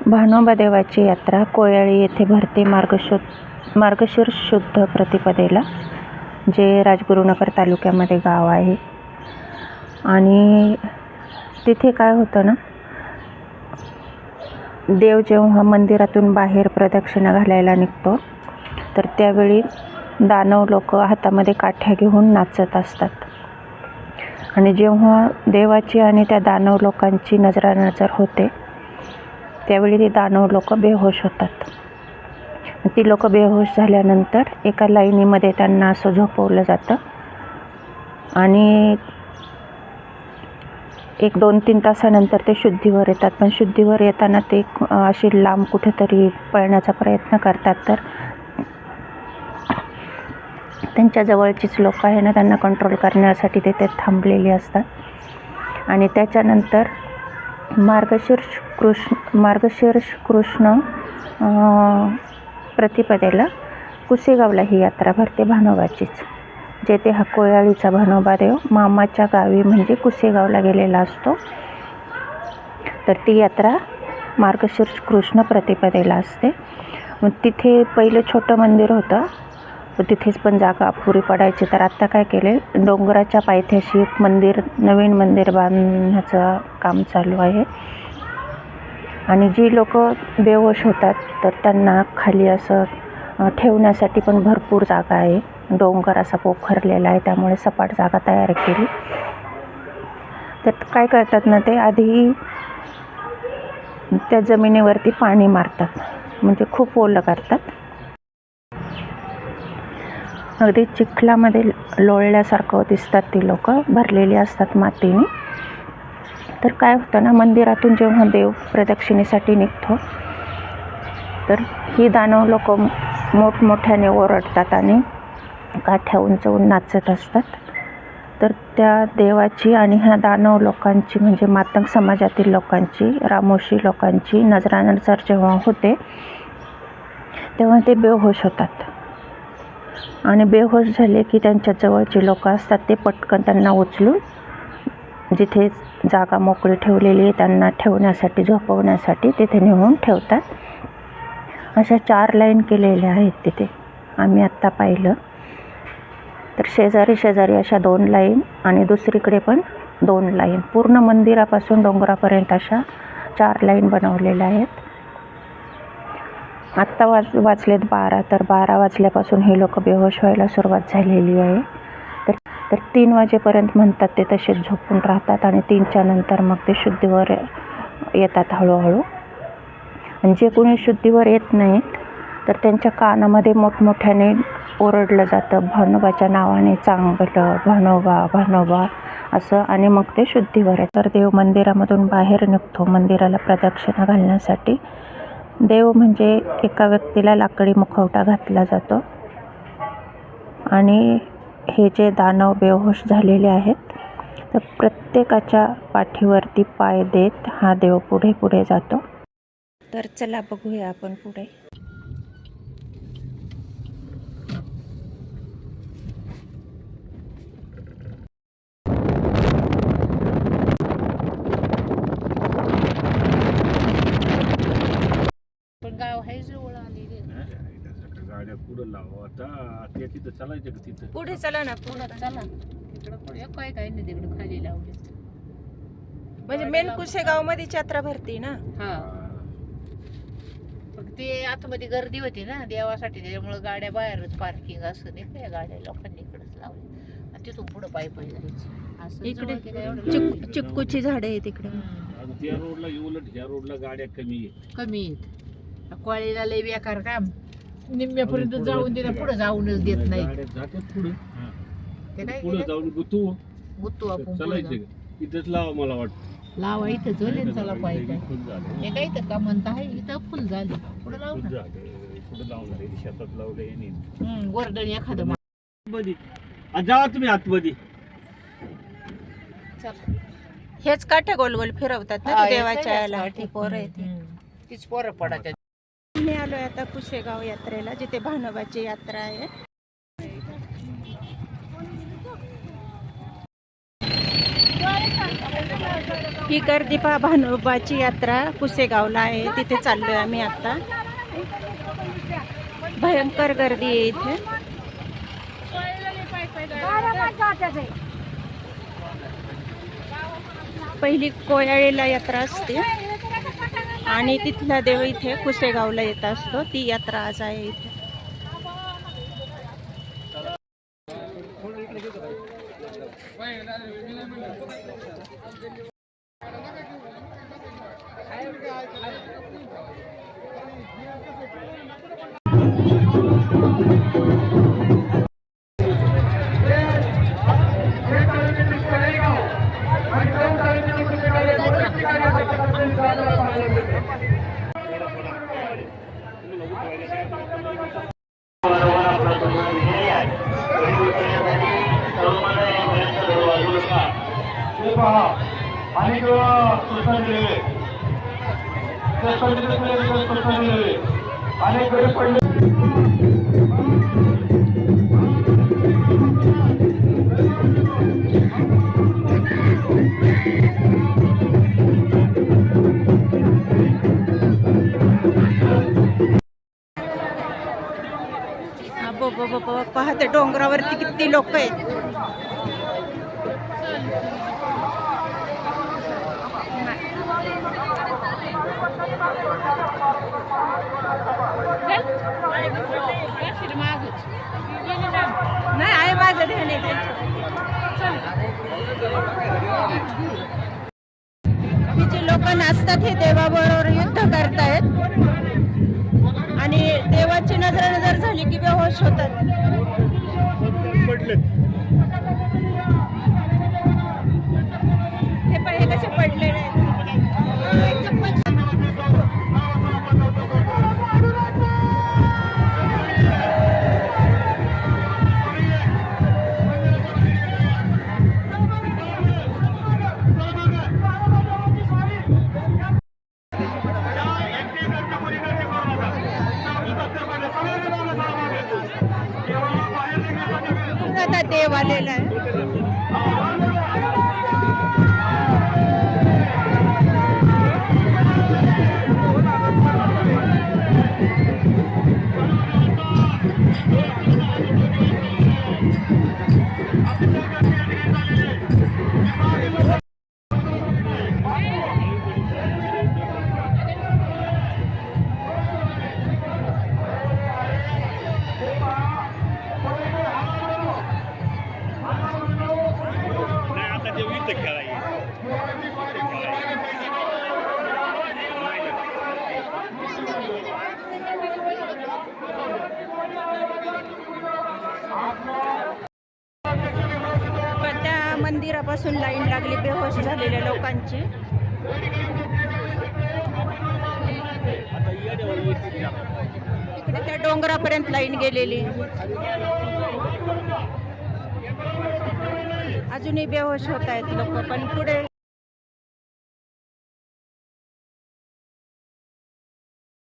भानोबा देवाची यात्रा कोयाळी येथे भरते मार्गशु मार्गशीर शुद्ध प्रतिपदेला जे राजगुरुनगर तालुक्यामध्ये गाव आहे. आणि तिथे काय होतं ना देव जेव्हा मंदिरातून बाहेर प्रदक्षिणा घालायला निघतो तर त्यावेळी दानव लोक हातामध्ये काठ्या घेऊन नाचत असतात. आणि जेव्हा देवाची आणि त्या दानव लोकांची नजरानजर होते त्यावेळी ते दानव लोक बेहोश होतात. ती लोक बेहोश झाल्यानंतर एका लाईनीमध्ये त्यांना असं झोपवलं जातं. आणि एक दोन तीन तासानंतर ते शुद्धीवर येतात. पण शुद्धीवर येताना ते अशी लांब कुठेतरी पळण्याचा प्रयत्न करतात. तर त्यांच्या जवळचीच लोक आहे ना त्यांना कंट्रोल करण्यासाठी ते ते थांबलेली असतात. आणि त्याच्यानंतर मार्गशीर्ष कृष्ण मार्गशीर्ष कृष्ण प्रतिपदेला कुसेगावला ही यात्रा भरते भानोबाचीच. जेथे हा कोयाळीचा भानोबा देव मामाच्या गावी म्हणजे कुसेगावला गेलेला असतो. तर ती यात्रा मार्गशीर्ष कृष्ण प्रतिपदेला असते. मग तिथे पहिलं छोटं मंदिर होतं. तिथेच पण जागा अपुरी पडायची. तर आत्ता काय केले? डोंगराच्या पायथ्याशी एक मंदिर नवीन मंदिर बांधण्याचं काम चालू आहे. आणि जी लोक बेहोश होतात तर त्यांना खाली असं ठेवण्यासाठी पण भरपूर जागा आहे. डोंगर असा पोखरलेला आहे त्यामुळे सपाट जागा तयार केली. तर काय करतात ना ते आधी त्या जमिनीवरती पाणी मारतात. म्हणजे खूप ओलं करतात. अगदी चिखलामध्ये लोळल्यासारखं दिसतात ती लोक. भरलेली असतात मातीने. तर काय होतं ना मंदिरातून जेव्हा देव प्रदक्षिणेसाठी निघतो तर ही दानव लोक मोठमोठ्याने ओरडतात आणि काठ्या उंचवून नाचत असतात. तर त्या देवाची आणि ह्या दानव लोकांची म्हणजे मातंग समाजातील लोकांची रामोशी लोकांची नजरानजर जेव्हा होते तेव्हा ते बेहोश होतात. आणि बेहोश झाले की त्यांच्या जवळची लोक असतात ते पटकन त्यांना उचलून जिथे जागा मोकळी ठेवलेली आहे त्यांना ठेवण्यासाठी झोपवण्यासाठी तिथे नेऊन ठेवतात. अशा चार लाईन केलेल्या आहेत तिथे. आम्ही आत्ता पाहिलं. तर शेजारी शेजारी अशा दोन लाईन आणि दुसरीकडे पण दोन लाईन. पूर्ण मंदिरापासून डोंगरापर्यंत अशा चार लाईन बनवलेल्या आहेत. आत्ता वाज वाचलेत बारा तर बारा वाजल्यापासून हे लोक बेहोश व्हायला सुरुवात झालेली आहे. तर तीन वाजेपर्यंत म्हणतात ते तसेच झोपून राहतात आणि तीनच्या नंतर मग ते शुद्धीवर येतात हळूहळू. आणि जे कोणी शुद्धीवर येत नाहीत तर त्यांच्या कानामध्ये मोठमोठ्याने ओरडलं जातं भानोबाच्या नावाने चांगलं भानोबा भानोबा असं आणि मग ते शुद्धीवर आहे तर देव मंदिरामधून बाहेर निघतो मंदिराला प्रदक्षिणा घालण्यासाठी. देव म्हणजे एका व्यक्तीला लाकडी मुखवटा घातला जातो. आणि हे जे दानव बेहोश झालेले आहेत तर प्रत्येकाच्या पाठीवरती पाय देत हा देव पुढे पुढे जातो. तर चला बघूया आपण पुढे पण गाव आहे जवळ आलेली गाड्या पुढं लावा. आता ते तिथं चालायचं का तिथं? पुढे चला ना पुढं. चला. तिकडं पुढे. काय काय नाही तिकडं खाली लावले. म्हणजे मेन कुसेगावमध्ये यात्रा भरती ना? हा. पण ते आतमध्ये गर्दी होती ना देवासाठी. त्याच्यामुळे गाड्या बाहेरच पार्किंग असं नाही का या गाड्या लोकांनी इकडेच लावले. आणि तिथून पुढं पायी पायी जायचं. असं इकडे जवळ ते काय एवढं चिक लावलं. चिक्कूची झाडे आहे तिकडे हम्म. आता त्या रोडला उलट ह्या रोडला गाड्या कमी आहेत. कमी आहेत. कॉळीला लय बेकार काम. निम्म्यापर्यंत पुढं जाऊन दिला पुढे जाऊनच देत नाही. गाड्या जातात पुढे. ते काय पुढे? जाऊन गुतू गुत्तू आपण पुढं चालायचं जाऊ. का इथंच लावा मला वाटतं. लावा इथं चलेल चला झालं हे काय तर का म्हणता आहे? इथं फुल झाली. पुढे लावू फुल ना. झालं पुढे लावणार आहे शेतात लावलं हे नाही. हम्म, गोरडणी एखादं मा- आतमध्ये. आ, जा तुम्ही आतमध्ये. चल. हेच काठ्या गोल गोल फिरवतात ना हा, ते देवाच्या याला. ती पोरं येते हम्म. तीच पोरं पडायच्या मी आहे आता कुशेगाव यात्रेला जिथे भानोबाची यात्रा आहे. ही गर्दी पहा भानुबाची यात्रा कुसेगावला आहे. तिथे चाललोय आम्ही आता. भयंकर गर्दी आहे इथे. पहिली कोयाळीला यात्रा असते. आणि तिथला देव इथे कुसेगावला येत असतो. ती यात्रा आज आहे इथे. पहा. अनेक सूचना दिलेले सूचना दिलेले अनेक गरीब पडले. पाहते डोंगरावरती किती लोक आहेत नाही आहे माझं ध्यान आहे ही जे लोक नाचतात हे देवाबरोबर युद्ध करतायत. आणि देवाची नजर नजर झाली की बेहोश होतात. आता देव आलेला आहे उशिरापासून लाईन लागली बेहोश झालेल्या लोकांची. तिकडे त्या डोंगरापर्यंत लाईन गेलेली. अजूनही बेहोश होत आहेत लोक पण पुढे